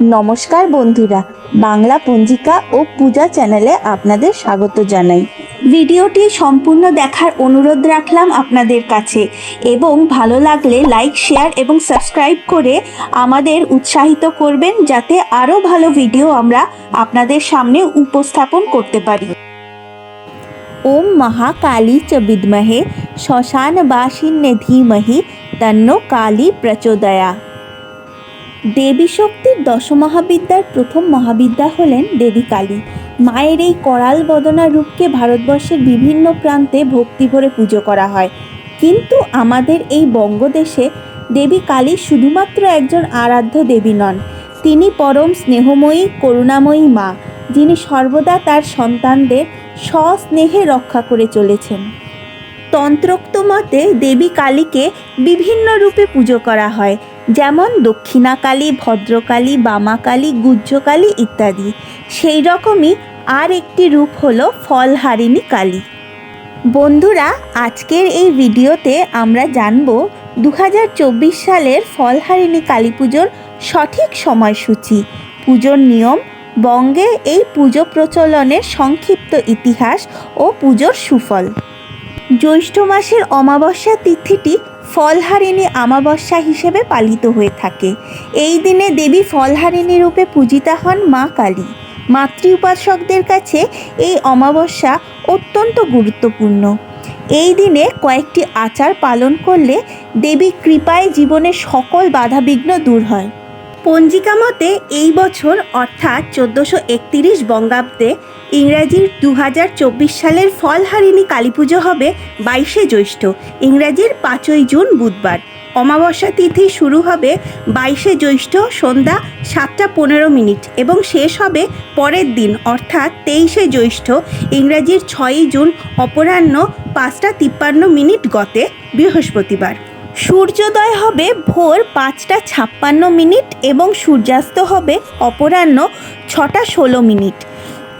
নমস্কার বন্ধুরা, বাংলা পঞ্জিকা ও পূজা চ্যানেলে আপনাদের স্বাগত জানাই। ভিডিওটি সম্পূর্ণ দেখার অনুরোধ রাখলাম আপনাদের কাছে এবং ভালো লাগলে লাইক, শেয়ার এবং সাবস্ক্রাইব করে আমাদের উৎসাহিত করবেন যাতে আরও ভালো ভিডিও আমরা আপনাদের সামনে উপস্থাপন করতে পারি। ওম মহাকালী চ বিদ্মহে, শ্মশানবাসিন্যে ধীমহি, তন্ন কালী প্রচোদয়া। দেবী শক্তির দশমহাবিদ্যার প্রথম মহাবিদ্যা হলেন দেবী কালী। মায়ের এই করাল বদনা রূপকে ভারতবর্ষের বিভিন্ন প্রান্তে ভক্তি ভরে পুজো করা হয়। কিন্তু আমাদের এই বঙ্গদেশে দেবী কালী শুধুমাত্র একজন আরাধ্য দেবী নন, তিনি পরম স্নেহময়ী, করুণাময়ী মা, যিনি সর্বদা তার সন্তানদের সস্নেহে রক্ষা করে চলেছেন। তন্ত্রোক্ত মতে দেবী কালীকে বিভিন্ন রূপে পুজো করা হয়, যেমন দক্ষিণাকালী, ভদ্রকালী, বামাকালী গুজ্জকালী ইত্যাদি। সেই রকমই আর একটি রূপ হলো ফলহারিণী কালী। বন্ধুরা, আজকের এই ভিডিওতে আমরা জানব দু হাজার চব্বিশ সালের ফলহারিণী কালী পুজোর সঠিক সময়সূচি, পুজোর নিয়ম, বঙ্গে এই পুজো প্রচলনের সংক্ষিপ্ত ইতিহাস ও পুজোর সুফল। জ্যৈষ্ঠ মাসের অমাবস্যা তিথিটি ফলহারিণী অমাবস্যা হিসেবে পালিত হয়ে থাকে। এই দিনে দেবী ফলহারিণী রূপে পূজিতা হন মা কালী। মাতৃ উপাসকদের কাছে এই অমাবস্যা অত্যন্ত গুরুত্বপূর্ণ। এই দিনে কয়েকটি আচার পালন করলে দেবী কৃপায় জীবনের সকল বাধাবিঘ্ন দূর হয়। পঞ্জিকা মতে, এই বছর, অর্থাৎ চোদ্দোশো একতিরিশ বঙ্গাব্দে, ইংরাজির দু হাজার চব্বিশ সালের ফলহারিণী কালী পুজো হবে বাইশে জ্যৈষ্ঠ, ইংরাজির পাঁচই জুন বুধবার। অমাবস্যা তিথি শুরু হবে বাইশে জ্যৈষ্ঠ সন্ধ্যা সাতটা পনেরো মিনিট এবং শেষ হবে পরের দিন, অর্থাৎ তেইশে জ্যৈষ্ঠ, ইংরাজির ছয়ই জুন অপরাহ্ন পাঁচটা তিপ্পান্ন মিনিট গতে বৃহস্পতিবার। সূর্যোদয় হবে ভোর পাঁচটা ছাপ্পান্ন মিনিট এবং সূর্যাস্ত হবে অপরাহ্ন ছটা ষোলো মিনিট।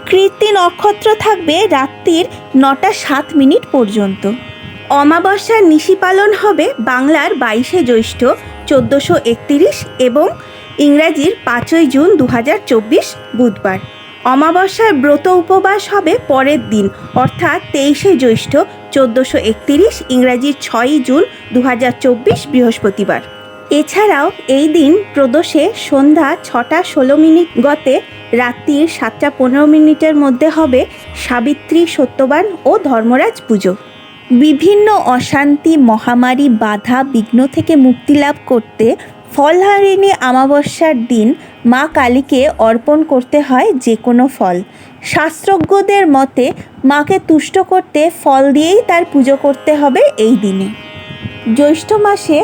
কৃত্তি নক্ষত্র থাকবে রাত্রির নটা সাত মিনিট পর্যন্ত। অমাবস্যার নিশি পালন হবে বাংলার বাইশে জ্যৈষ্ঠ চোদ্দোশো একতিরিশ এবং ইংরাজির পাঁচই জুন দু হাজার চব্বিশ বুধবার। অমাবস্যার ব্রত উপবাস হবে পরের দিন, অর্থাৎ তেইশে জ্যৈষ্ঠ চোদ্দোশো একতিরিশ ইংরাজির ছয়ই জুন দু হাজার চব্বিশ বৃহস্পতিবার। এছাড়াও এই দিন প্রদোষে সন্ধ্যা ছটা ষোলো মিনিট গতে রাত্রির সাতটা পনেরো মিনিটের মধ্যে হবে সাবিত্রী সত্যবান ও ধর্মরাজ পুজো। বিভিন্ন অশান্তি, মহামারী, বাধা, বিঘ্ন থেকে মুক্তি লাভ করতে ফলহারিণী অমাবস্যার দিন মা কালীকে অর্পণ করতে হয় যে কোনো ফল। শাস্ত্রজ্ঞদের মতে, মাকে তুষ্ট করতে ফল দিয়েই তার পুজো করতে হবে এই দিনে। জ্যৈষ্ঠ মাসে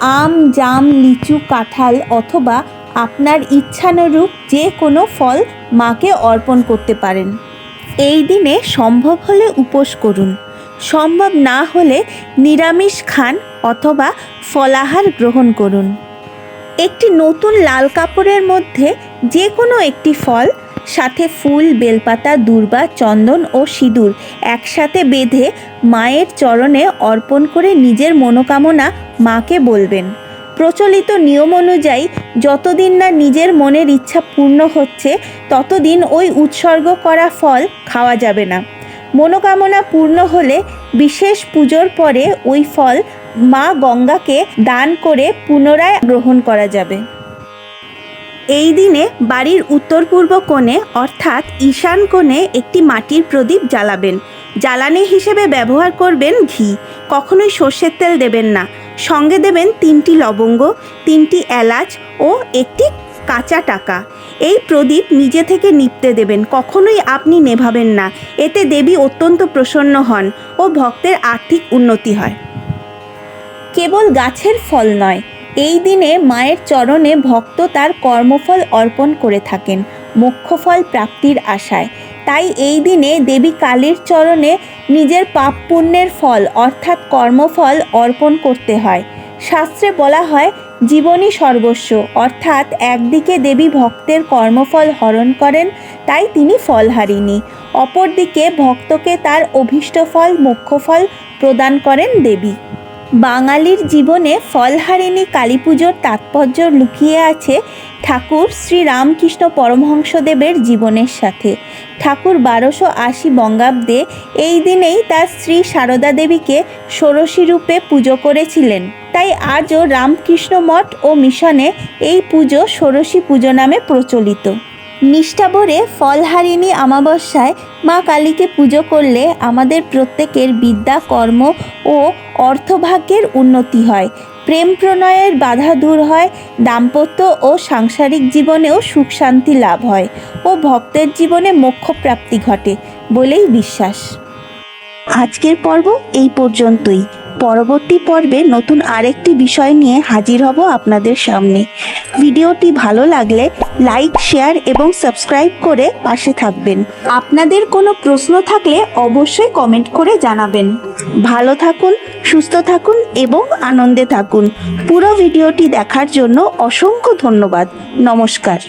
আম, জাম, লিচু, কাঁঠাল অথবা আপনার ইচ্ছানুরূপ যে কোনো ফল মাকে অর্পণ করতে পারেন। এই দিনে সম্ভব হলে উপোস করুন। সম্ভব না হলে নিরামিষ খান অথবা ফলাহার গ্রহণ করুন। একটি নতুন লাল কাপড়ের মধ্যে যে কোনো একটি ফল, সাথে ফুল, বেলপাতা, দূর্বা, চন্দন ও সিঁদুর একসাথে বেঁধে মায়ের চরণে অর্পণ করে নিজের মনোকামনা মাকে বলবেন। প্রচলিত নিয়ম অনুযায়ী, যতদিন না নিজের মনের ইচ্ছা পূর্ণ হচ্ছে, ততদিন ওই উৎসর্গ করা ফল খাওয়া যাবে না। মনোকামনা পূর্ণ হলে বিশেষ পুজোর পরে ওই ফল মা গঙ্গাকে দান করে পুনরায় গ্রহণ করা যাবে। এই দিনে বাড়ির উত্তর পূর্ব কোণে, অর্থাৎ ঈশান কোণে একটি মাটির প্রদীপ জ্বালাবেন। জ্বালানি হিসেবে ব্যবহার করবেন ঘি। কখনোই সর্ষের তেল দেবেন না। সঙ্গে দেবেন তিনটি লবঙ্গ, তিনটি এলাচ ও একটি কাঁচা টাকা। এই প্রদীপ নিজে থেকে নিপতে দেবেন। কখনোই আপনি নেভাবেন না। এতে দেবী অত্যন্ত প্রসন্ন হন ও ভক্তের আর্থিক উন্নতি হয়। কেবল গাছের ফল নয়, এই দিনে মায়ের চরণে ভক্ত তার কর্মফল অর্পণ করে থাকেন, মোক্ষফল প্রাপ্তির আশায়। তাই এই দিনে দেবী কালীর চরণে নিজের পাপ পুণ্যের ফল, অর্থাৎ কর্মফল, অর্পণ করতে হয়। শাস্ত্রে বলা হয় জীবনই সর্বস্ব, অর্থাৎ একদিকে দেবী ভক্তের কর্মফল হরণ করেন, তাই তিনি ফলহারিণী অপরদিকে ভক্তকে তার অভীষ্ট ফল মোক্ষফল প্রদান করেন দেবী। বাঙালির জীবনে ফলহারিণী কালী পুজোর তাৎপর্য লুকিয়ে আছে ঠাকুর শ্রী রামকৃষ্ণ পরমহংসদেবের জীবনের সাথে। ঠাকুর বারোশো আশি বঙ্গাব্দে এই দিনেই তার স্ত্রী সারদা দেবীকে ষোড়শী রূপে পুজো করেছিলেন। তাই আজও রামকৃষ্ণ মঠ ও মিশনে এই পুজো ষোড়শী পুজো নামে প্রচলিত। নিষ্ঠাভরে ফলহারিণী অমাবস্যায় মা কালীকে পুজো করলে আমাদের প্রত্যেকের বিদ্যা, কর্ম ও অর্থভাগ্যের উন্নতি হয়। প্রেম প্রণয়ের বাধা দূর হয়, দাম্পত্য ও সাংসারিক জীবনেও সুখ শান্তি লাভ হয় ও ভক্তের জীবনে মোক্ষ প্রাপ্তি ঘটে বলেই বিশ্বাস। আজকের পর্ব এই পর্যন্তই। পরবর্তী পর্বে নতুন আরেকটি বিষয় নিয়ে হাজির হব আপনাদের সামনে। ভিডিওটি ভালো লাগলে লাইক, শেয়ার এবং সাবস্ক্রাইব করে পাশে থাকবেন। আপনাদের কোনো প্রশ্ন থাকলে অবশ্যই কমেন্ট করে জানাবেন। ভালো থাকুন, সুস্থ থাকুন এবং আনন্দে থাকুন। পুরো ভিডিওটি দেখার জন্য অসংখ্য ধন্যবাদ। নমস্কার।